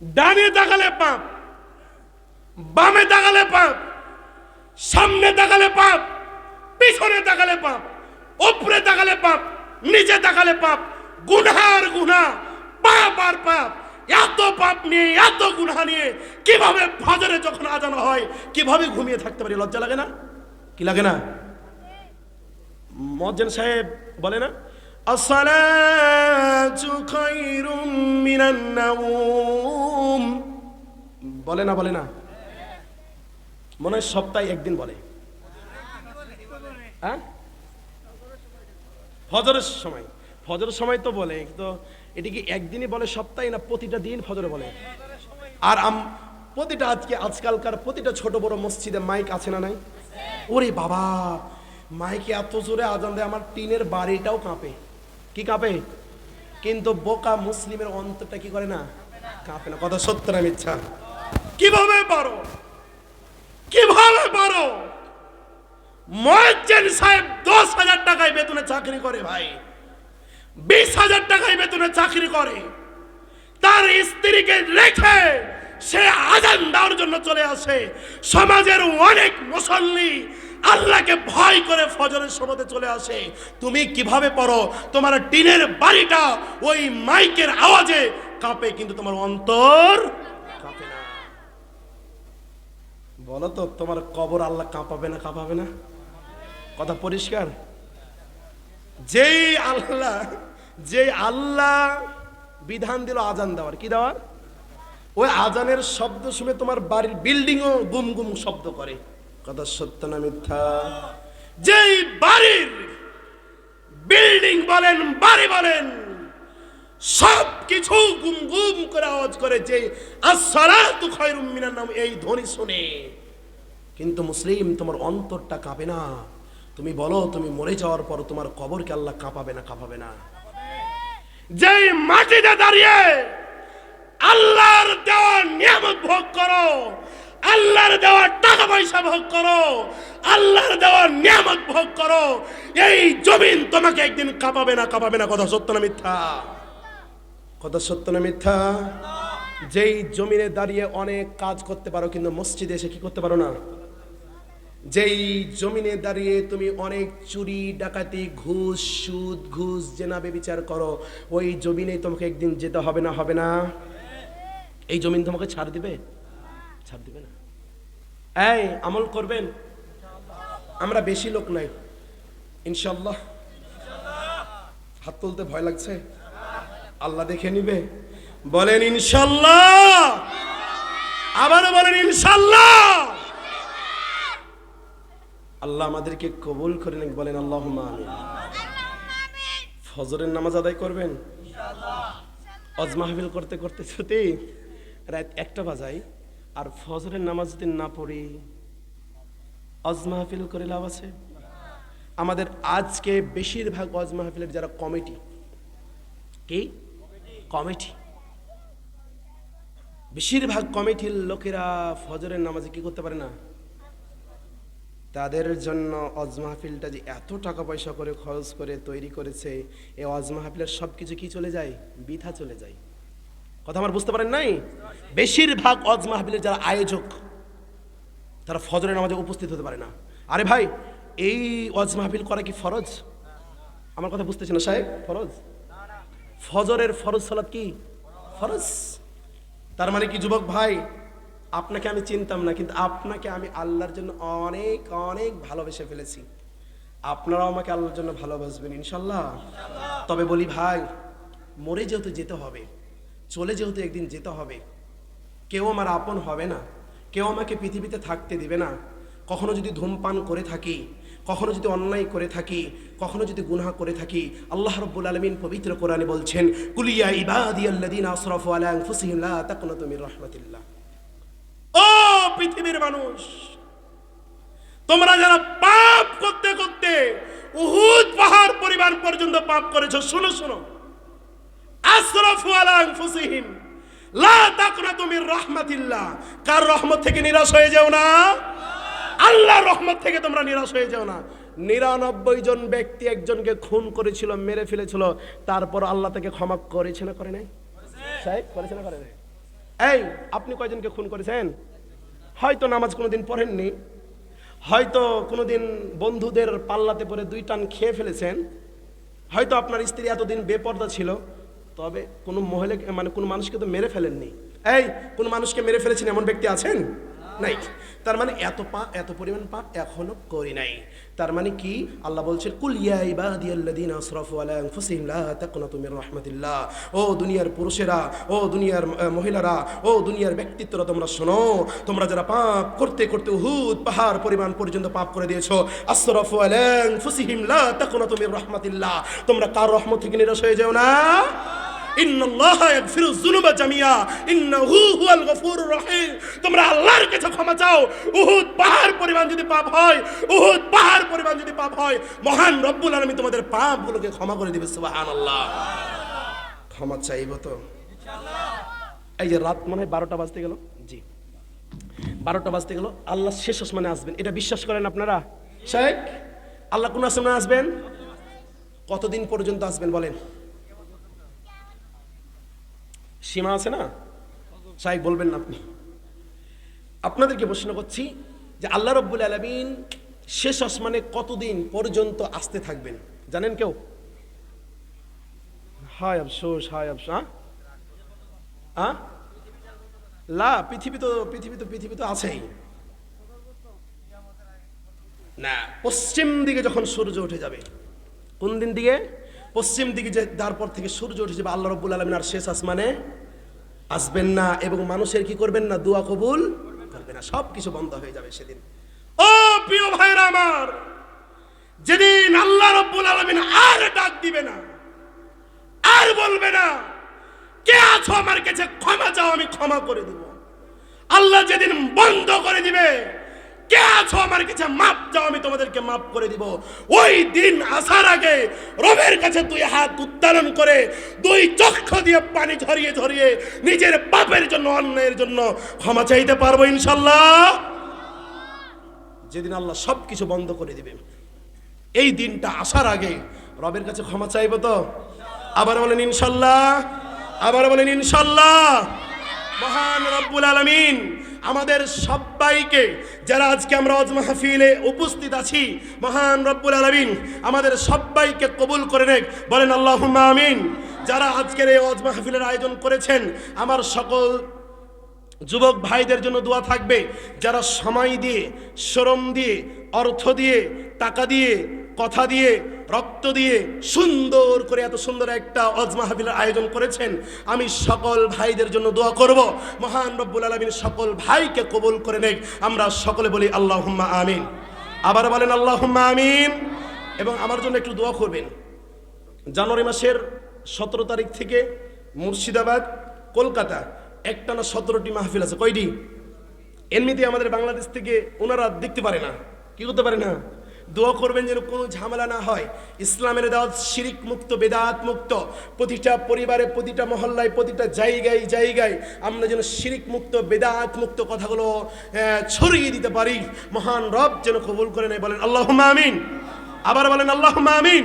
ডানে তাকালে পাপ, বামে তাকালে পাপ, সামনে তাকালে পাপ, পিছনে তাকালে পাপ, উপরে তাকালে পাপ, নিচে তাকালে পাপ গুনহার গুনা পাপ আর পাপ, এত পাপ নিয়ে, এত গুনহা নিয়ে কীভাবে ফজরে যখন আজানো হয়, কীভাবে ঘুমিয়ে থাকতে পারি? লজ্জা লাগে না? কি লাগে না? মজ্জেন সাহেব বলে না? আসসালাতু খায়রুম মিনান নাওম। বলে না বলে না। মনে হয় সপ্তাহে একদিন বলে। হ্যাঁ? ফজরের সময়। ফজরের সময় তো বলে তো এটি কি একদিনই বলে সপ্তাহে না প্রতিটা দিন ফজরে বলে? আর আম প্রতিটা আজকে, আজকালকার প্রতিটা ছোট বড় মসজিদে মাইক আছে না নাই? ওরে বাবা, মাইকে এত জোরে আজান দেয়, আমার টিনের বাড়িটাও কাঁপে। কি কাঁপে? কিন্তু বোকা মুসলিমের অন্তরটা কি করে না? কাঁপে না। কথা সত্য না মিথ্যা? কীভাবে পারো? কীভাবে পারো? মজ্জেন সাহেব দশ হাজার টাকায় বেতনে চাকরি করে ভাই। বিশ হাজার টাকায় বেতনে চাকরি করে। তার স্ত্রীকে রেখে সে আজান দেওয়ার জন্য চলে আসে। সমাজের অনেক মুসল্লি আল্লাহকে ভয় করে ফজরের সময়তে চলে আসে। তুমি কীভাবে পড়ো? তোমার টিনের বাড়িটা ওই মাইকের আওয়াজে কাঁপে, কিন্তু তোমার অন্তর কাঁপে না। বলো তো, তোমার কবর আল্লাহ কাঁপাবে না কাঁপাবে না? কথা পরিষ্কার? যেই আল্লাহ যেই আল্লাহ বিধান দিল আজান দেওয়ার। কি দেওয়ার? ওই আজানের শব্দ শুনে তোমার বাড়ির বিল্ডিংও গুম গুম শব্দ করে। কথা সত্য না মিথ্যা? যেই বাড়ির বিল্ডিং বলেন, বাড়ি বলেন সব কিছু গুম গুম করে আওয়াজ করে যে আসসালাতু খায়রুম মিনান নাম, এই ধ্বনি শুনে। কিন্তু মুসলিম, তোমার অন্তরটা কাঁপে না। তুমি বলো, তুমি মরে যাওয়ার পর তোমার কবরকে আল্লাহ কাঁপাবে না কাঁপাবে না? যেই মাটিতে দাঁড়িয়ে আল্লাহর দেওয়া নিয়ামত ভোগ করো আল্লাহর দেওয়া টাকা পয়সা ভোগ করো, আল্লাহর দেওয়া নিয়ামত ভোগ করো, এই জমিন তোমাকে একদিন কাঁপাবে না কাঁপাবে না, কথা সত্য না মিথ্যা? কথা সত্য না মিথ্যা? যেই জমিনে দাঁড়িয়ে অনেক কাজ করতে পারো, কিন্তু মসজিদে এসে কি করতে পারো না? যেই জমিনে দাঁড়িয়ে তুমি অনেক চুরি, ডাকাতি, ঘুষ, সুদ, ঘুষ জেনাবে বিচার করো, ওই জমিনে তোমাকে একদিন যেতে হবে না হবে না? এই জমিন তোমাকে ছাড় দিবে? ছাড় দিবে না। এই আমল করবেন? আমরা বেশি লোক নাই। ইনশাল্লাহ হাত তুলতে ভয় লাগছে? আল্লাহ দেখে নিবে। বলেন ইনশাল্লাহ আবারও বলেন ইনশাল্লাহ আল্লাহ আমাদেরকে কবুল করে নিক বলেন আল্লাহ ফজরের নামাজ আদায় করবেন? অজ মাহফিল করতে করতে যদি রাত একটা বাজাই আর ফজরের নামাজ যদি না পড়ি অজ মাহফিল করে লাভ আছে? আমাদের আজকে বেশিরভাগ অজ মাহফিলের যারা কমিটি, কি? কমিটি। বেশিরভাগ কমিটির লোকেরা ফজরের নামাজে কি করতে পারে না? তাদের জন্য অজ মাহফিলটা যে এত টাকা পয়সা করে খরচ করে তৈরি করেছে, এই অজ মাহফিলের সব কিছু কি চলে যায়? বৃথা চলে যায়। কথা আমার বুঝতে পারেন নাই? বেশিরভাগ অজ মাহফিলের যারা আয়োজক, তারা ফজরের নামাজে উপস্থিত হতে পারে না। আরে ভাই, এই অজ মাহফিল করা কি ফরজ? আমার কথা বুঝতেছে না সাহেব? ফরজ? ফজরের ফরজ সালাত কি? ফরজ। তার মানে কি, যুবক ভাই? আপনাকে আমি চিনতাম না, কিন্তু আপনাকে আমি আল্লাহর জন্য অনেক অনেক ভালোবেসে ফেলেছি। আপনারাও আমাকে আল্লাহর জন্য ভালোবাসবেন, ইনশাল্লাহ। তবে বলি ভাই, মরে যেহেতু যেতে হবে চলে যেহেতু একদিন যেতে হবে, কেউ আমার আপন হবে না, কেউ আমাকে পৃথিবীতে থাকতে দিবে না। কখনো যদি ধূমপান করে থাকি, কখনো যদি অন্যায় করে থাকি, কখনো যদি গুনাহ করে থাকি, আল্লাহ রব্বুল আলমিন পবিত্র কোরআনে বলছেন কুলিয়া ইবাদিয়াল্লাযীনা আসরাফু আলা আনফুসিহিম লা তাকনাতু মির রাহমাতিল্লাহ। ও পৃথিবীর মানুষ, তোমরা যারা পাপ করতে করতে উহুদ পাহাড় পরিবার পর্যন্ত পাপ করেছ, শুনো শুনো। আসরাফু আলা আনফুসিহিম। লা তাকনাতু মির রাহমাতিল্লাহ। কার রহমত থেকে নিরাশ হয়ে যাও না? আল্লাহর রহমত থেকে তোমরা নিরাশ হয়ে যাও না। নিরানব্বই জন ব্যক্তি একজনকে খুন করেছিল, মেরে ফেলেছিল, তারপর আল্লাহ তাকে ক্ষমা করেছে না করে নাই? সাহেব, করেছে না করে নাই? এই, আপনি কয়জনকে খুন করেছেন? হয়তো নামাজ কোনোদিন পড়েননি। হয়তো কোনোদিন বন্ধুদের পাল্লাতে পরে দুই টান খেয়ে ফেলেছেন। হয়তো আপনার স্ত্রী এতদিন বেপর্দা ছিল। তবে কোনো মহিলা মানে কোনো মানুষকে তো মেরে ফেলেননি। এই, কোনো মানুষকে মেরে ফেলেছেন এমন ব্যক্তি আছেন? নাই। তার মানে এত পাপ এত পরিমাণ পাপ এখনও করি নাই। তার মানে কি? আল্লাহ বলছেন, কুল ইয়া ইবাদিয়াল্লাযিনা আসরাফু আলা আনফুসিহিম, লা তাকনাতু মির ও দুনিয়ার পুরুষেরা, ও দুনিয়ার মহিলারা, ও দুনিয়ার ব্যক্তিত্বরা, তোমরা শোনো। তোমরা যারা পাপ করতে করতে উহুদ পাহাড় পরিমাণ পর্যন্ত পাপ করে দিয়েছ, আসরাফু আলা আনফুসিহিম, লা তাকনাতু মির তোমরা কার রহমত থেকে নিরাশ হয়ে যাও না? তোমরা আল্লাহর কাছে ক্ষমা চাও। উহুদ পাহাড় পরিমাণ যদি পাপ হয়, উহুদ পাহাড় পরিমাণ যদি পাপ হয়, মহান রব্বুল আলামিন তোমাদের পাপগুলোকে ক্ষমা করে দিবে, সুবহানাল্লাহ। ক্ষমা চাইব তো? এই যে রাত মনে হয় বারোটা বাজতে গেল? জি। বারোটা বাজতে গেল। আল্লাহ শেষ আসমানে আসবেন। এটা বিশ্বাস করেন আপনারা? শেখ, আল্লাহ কোন আসমানে আসবেন? কতদিন পর্যন্ত আসবেন বলেন? সীমা আছে না? সাহেব বলবেন না আপনি। আপনাদেরকে প্রশ্ন করছি যে আল্লাহ রব্বুল আলমিন শেষ আসমানে কতদিন পর্যন্ত আসতে থাকবেন? জানেন কেউ? হায় আফসোস হায় আফসোস হ্যাঁ লা, পৃথিবী তো পৃথিবী তো পৃথিবী তো আছেই। না, পশ্চিম দিকে যখন সূর্য উঠে যাবে, কোন দিন দিকে? পশ্চিম দিকে যে তারপর থেকে সূর্য উঠেছে যাবে আল্লাহ রব্বুল আলমিন আর শেষ আসমানে, আসবেন না, এবং মানুষের কি করবেন না? দোয়া কবুল করবে না। সব কিছু বন্ধ হয়ে যাবে সেদিন। ও প্রিয় ভাইরা আমার, যেদিন আল্লাহ রব্বুল আলমিন আর ডাক দিবে না, আর বলবে না, কে আছো আমার কাছে ক্ষমা চাও, আমি ক্ষমা করে দিব। আল্লাহ যেদিন বন্ধ করে দিবে কে আছো আমার কাছে, মাপ চাও আমি তোমাদেরকে মাপ করে দিব। ওই দিন আসার আগে রবের কাছে তুই হাত উত্তোলন করে, দুই চক্ষু দিয়ে পানি ঝরিয়ে ঝরিয়ে নিজের পাপের জন্য অন্যের জন্য ক্ষমা চাইতে পারব ইনশাল্লাহ। যেদিন আল্লাহ সব কিছু বন্ধ করে দিবে, এই দিনটা আসার আগে রবের কাছে ক্ষমা চাইব তো? আবার বলেন ইনশাল্লাহ, আবার বলেন ইনশাল্লাহ। মহান রব্বুল আলমিন। আমাদের সবাইকে, যারা আজকে আমরা অজ মাহফিলে উপস্থিত আছি, মহান রব্বুল আলমিন, আমাদের সবাইকে কবুল করে নেক। বলেন আল্লাহ আমিন। যারা আজকের এই অজ মাহফিলের আয়োজন করেছেন, আমার সকল যুবক ভাইদের জন্য দোয়া থাকবে, যারা সময় দিয়ে, শ্রম দিয়ে, অর্থ দিয়ে, টাকা দিয়ে, কথা দিয়ে রক্ত দিয়ে সুন্দর করে এত সুন্দর একটা অজ মাহফিলের আয়োজন করেছেন। আমি সকল ভাইদের জন্য দোয়া করব। মহান রব্বুল আলমিন সকল ভাইকে কবুল করে নেক। আমরা সকলে বলি আল্লাহ হুম্মা আমিন। আবার বলেন আল্লাহ হুম্মা আমিন। এবং আমার জন্য একটু দোয়া করবেন। জানুয়ারি মাসের সতেরো তারিখ থেকে মুর্শিদাবাদ, কলকাতা একটানা সতেরোটি মাহফিল আছে। কয়টি? এমনিতে আমাদের বাংলাদেশ থেকে ওনারা দেখতে পারে না। কি করতে পারে না? দোয়া করবেন যেন কোনো ঝামেলা না হয়। ইসলামের দাওয়াত শিরিক মুক্ত, বেদাত মুক্ত। প্রতিটা পরিবারে, প্রতিটা মহল্লায়, প্রতিটা জায়গায় জায়গায় আমরা যেন শিরিক মুক্ত, বেদাত মুক্ত কথাগুলো ছড়িয়ে দিতে পারি। মহান রব যেন কবুল করে নেয় বলেন আল্লাহ মামিন আবার বলেন আল্লাহ আমিন।